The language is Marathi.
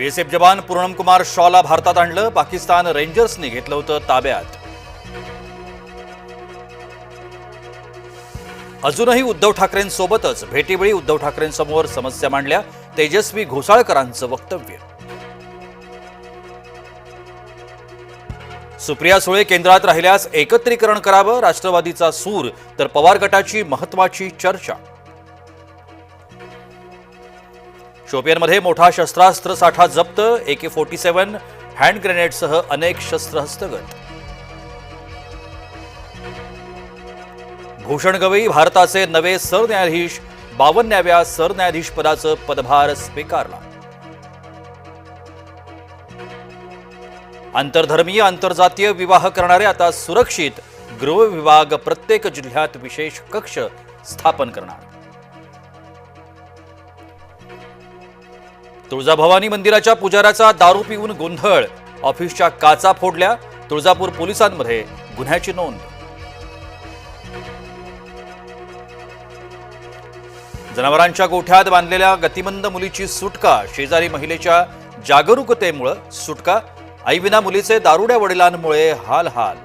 बीएसएफ जवान पूर्णम कुमार शॉला भारतात आणलं. पाकिस्तान रेंजर्सने घेतलं होतं ताब्यात. अजूनही उद्धव ठाकरेंसोबतच भेटीवेळी उद्धव ठाकरेंसमोर समस्या मांडल्या. तेजस्वी घोसाळकरांचं वक्तव्य. सुप्रिया सुळे केंद्रात राहिल्यास एकत्रीकरण करावं राष्ट्रवादीचा सूर तर पवार गटाची महत्वाची चर्चा. शोपियनमध्ये मोठा शस्त्रास्त्र साठा जप्त एके फोर्टी सेव्हन हँड ग्रेनेडसह अनेक शस्त्र हस्तगत भूषण गवई भारताचे नवे सरन्यायाधीश बावन्नाव्या सरन्यायाधीश पदाचं पदभार स्वीकारला. आंतरधर्मीय आंतरजातीय विवाह करणारे आता सुरक्षित गृह विभाग प्रत्येक जिल्ह्यात विशेष कक्ष स्थापन करणार. तुळजाभवानी मंदिराच्या पुजाऱ्याचा दारू पिऊन गोंधळ. ऑफिसच्या काचा फोडल्या. तुळजापूर पोलिसांमध्ये गुन्ह्याची नोंद. जनावरांच्या गोठ्यात बांधलेल्या गतिमंद मुलीची सुटका. शेजारी महिलेच्या जागरूकतेमुळं सुटका. आईविना मुलीचे दारुड्या वडिलांमुळे हाल हाल